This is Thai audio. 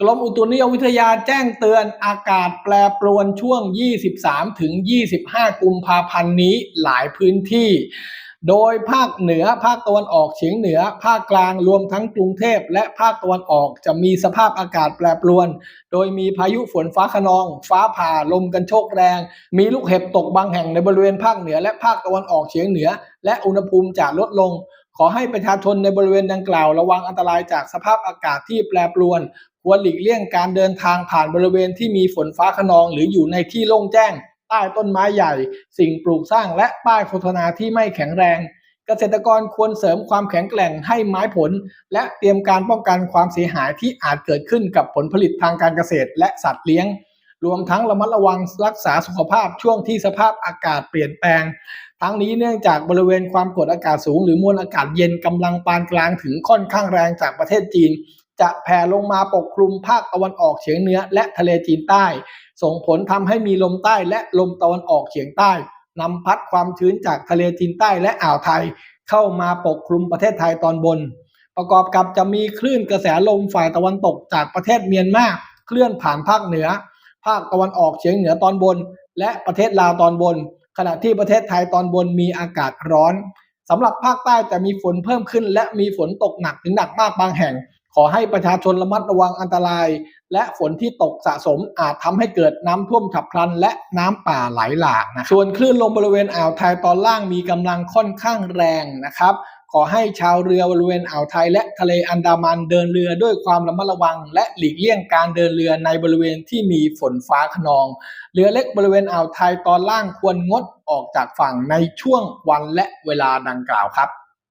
กรมอุตุนิยมวิทยาแจ้งเตือนอากาศแปรปรวนช่วง 23 ถึง 25 กุมภาพันธ์นี้หลายพื้นที่ โดยภาคเหนือ ภาคตะวันออกเฉียงเหนือ ภาคกลางรวมทั้งกรุงเทพและภาคตะวันออกจะมีสภาพอากาศแปรปรวน โดยมีพายุฝนฟ้าขนอง ฟ้าผ่าลมกันโชกแรง มีลูกเห็บตกบางแห่งในบริเวณภาคเหนือและภาคตะวันออกเฉียงเหนือ และอุณหภูมิจะลดลง ขอให้ประชาชนในบริเวณดังกล่าว ระวังอันตรายจากสภาพอากาศที่แปรปรวน ควรหลีกเลี่ยงการเดินทางผ่านบริเวณที่มีฝนฟ้าขนอง หรืออยู่ในที่โล่งแจ้ง ใต้ต้นไม้ใหญ่ สิ่งปลูกสร้างและป้ายโฆษณาที่ไม่แข็งแรง เกษตรกรควรเสริมความแข็งแกร่งให้ไม้ผล และเตรียมการป้องกันความเสียหายที่อาจเกิดขึ้นกับผลผลิตทางการเกษตร และสัตว์เลี้ยง รวมทั้งระมัดระวังรักษาสุขภาพช่วงที่สภาพอากาศเปลี่ยนแปลง ทั้งนี้เนื่องจากบริเวณความกดอากาศสูง หรือมวลอากาศเย็นกำลังปานกลางถึงค่อนข้างแรงจากประเทศจีน จะแผ่ลงมาปกคลุมภาคตะวันออกเฉียงเหนือและทะเลจีนใต้ ส่งผลทำให้มีลมใต้และลมตะวันออกเฉียงใต้นำพัดความชื้นจากทะเลจีนใต้และอ่าวไทย เข้ามาปกคลุมประเทศไทยตอนบน ประกอบกับจะมีคลื่นกระแสลมฝ่ายตะวันตกจากประเทศเมียนมาเคลื่อนผ่านภาคเหนือ ภาคตะวันออกเฉียงเหนือตอนบน และประเทศลาวตอนบน ขณะที่ประเทศไทยตอนบนมีอากาศร้อนสำหรับภาคใต้จะมีฝนเพิ่มขึ้น และมีฝนตกหนักถึงหนักมากบางแห่ง ขอให้ประชาชนระมัดระวังอันตราย และฝนที่ตกสะสมอาจทำให้เกิดน้ำท่วมฉับพลัน และน้ำป่าไหลหลากนะส่วนคลื่นลมบริเวณอ่าวไทยตอนล่างมีกำลังค่อนข้างแรงนะครับ ขอให้ชาวเรือบริเวณอ่าวไทย และทะเลอันดามันเดินเรือด้วยความระมัดระวัง และหลีกเลี่ยงการเดินเรือในบริเวณที่มีฝนฟ้าขนอง เรือเล็กบริเวณอ่าวไทยตอนล่างควรงดออกจากฝั่งในช่วงวันและเวลาดังกล่าวครับ